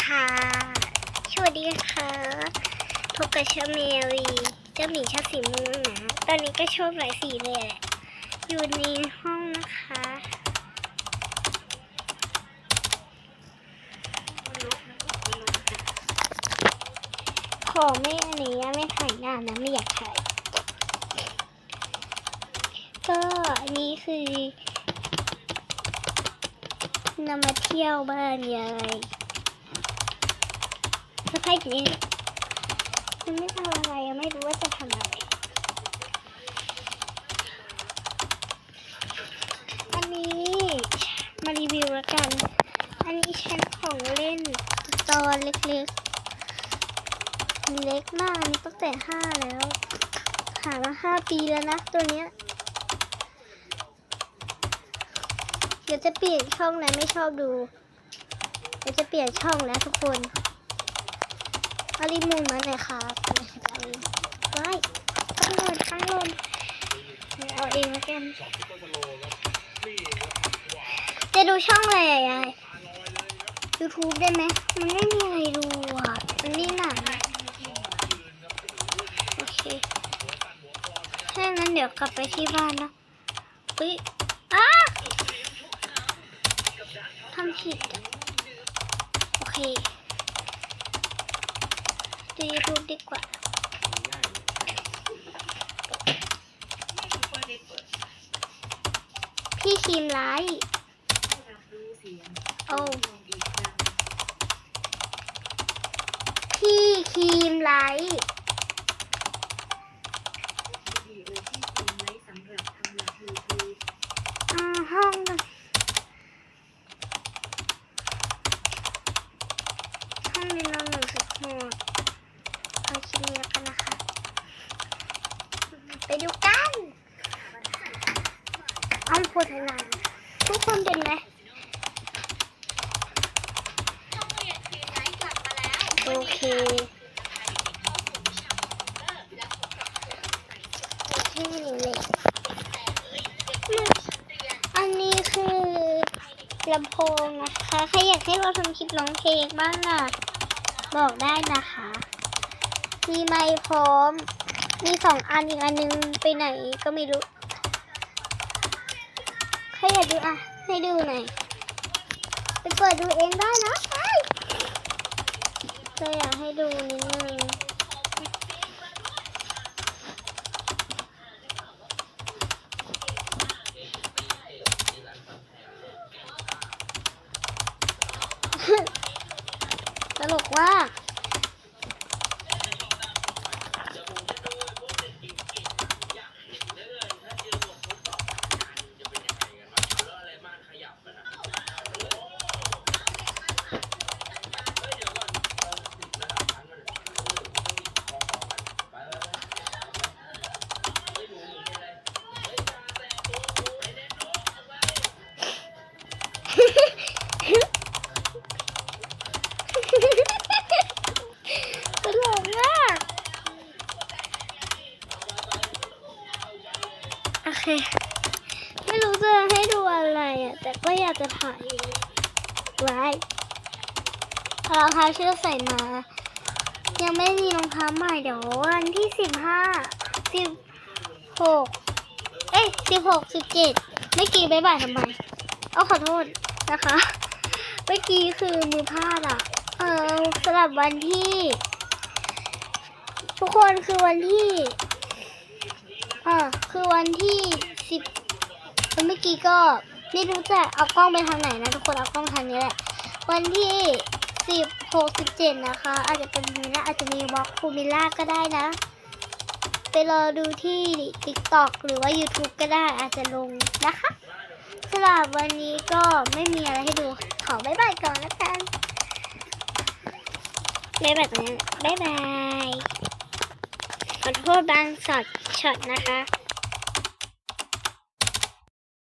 ค่ะ สวัสดีค่ะพบกับเชาเมลีเจ้าหมีชอบสีม่วงนะ ตอนนี้ก็ชอบหลายสีเลยแหละ อยู่ในห้องนะคะ ขอไม่อันนี้ไม่ถ่ายหน้านะไม่อยากถ่าย ก็อันนี้คือนำมาเที่ยวบ้านยาย สะพายอยู่นี่ยังไม่ทำอะไรยังไม่รู้ว่าจะทำอะไร อันนี้มารีวิวแล้วกัน อันนี้ชั้นของเล่นตอนเล็กๆ เล็กมากอันนี้ตั้งแต่ห้าแล้ว หามาห้าปีแล้วนะตัวเนี้ย เดี๋ยวจะเปลี่ยนช่องนะไม่ชอบดู เดี๋ยวจะเปลี่ยนช่องแล้วทุกคนารีโมูนมาหน่อยครับไว้ข้างบนข้างบนเอาเองแล้วกันจะดูช่องอะไรอะยาย YouTube ได้ไหม มันไม่มีอะไรดูอะมันนี่หนังโอเคถ้างั้นเดี๋ยวกลับไปที่บ้านนะเฮ้ยอ้าทำผิด โอเค ซื้อทูบดีกว่าพี่ครีมไลท์โอ้พี่ครีมไลท์อ่าห้องน่ะห้องนี้นอนหนึ่งสิบหกเอาชิ้นนี้แล้วกันนะคะ ไปดูกันอ้อมโพธนา ทุกคนเป็นไหมโอเคแค่นี้เลยอันนี้คือลำโพงนะคะ ใครอยากให้เราทำคลิปร้องเพลงบ้างอะ บอกได้นะคะ มีไมค์พร้อม มีสองอันอีกอันนึงไปไหนก็ไม่รู้ ใครอยากดูอะ ให้ดูหน่อยไปเปิดดูเองได้นะไปก็อยากให้ดูนิดนึงตลกว่า ตลกมากโอ เค ไม่รู้จะให้ดูอะไรอะ แต่ก็อยากจะถ่ายไว้รองเท้าที่เราใส่มา ยังไม่มีรองเท้าใหม่เดี๋ยววันที่สิบห้าสิบหกเอ้ยสิบหกสิบเจ็ดไม่กี่บายบทำไมเอาขอโทษนะคะเมื่อกี้คือมือพลาดอะ เออสำหรับวันที่ ทุกคนคือวันที่ ออคือวันที่สิบเมื่อกี้ก็ไม่รู้จะเอากล้องไปทางไหนนะทุกคนเอากล้องทางนี้แหละ วันที่สิบหกสิบเจ็ดนะคะ อาจจะเป็นมีนะอาจจะมีวอล์กคูมิล่าก็ได้นะ ไปรอดูที่ TikTok หรือว่า YouTube ก็ได้อาจจะลงนะคะสำหรับวันนี้ก็ไม่มีอะไรให้ดูขอบ๊ายบายก่อนแล้วกันบ๊ายบายตรงนี้บ๊ายบาย ขอโทษบางช็อตช็อตนะคะ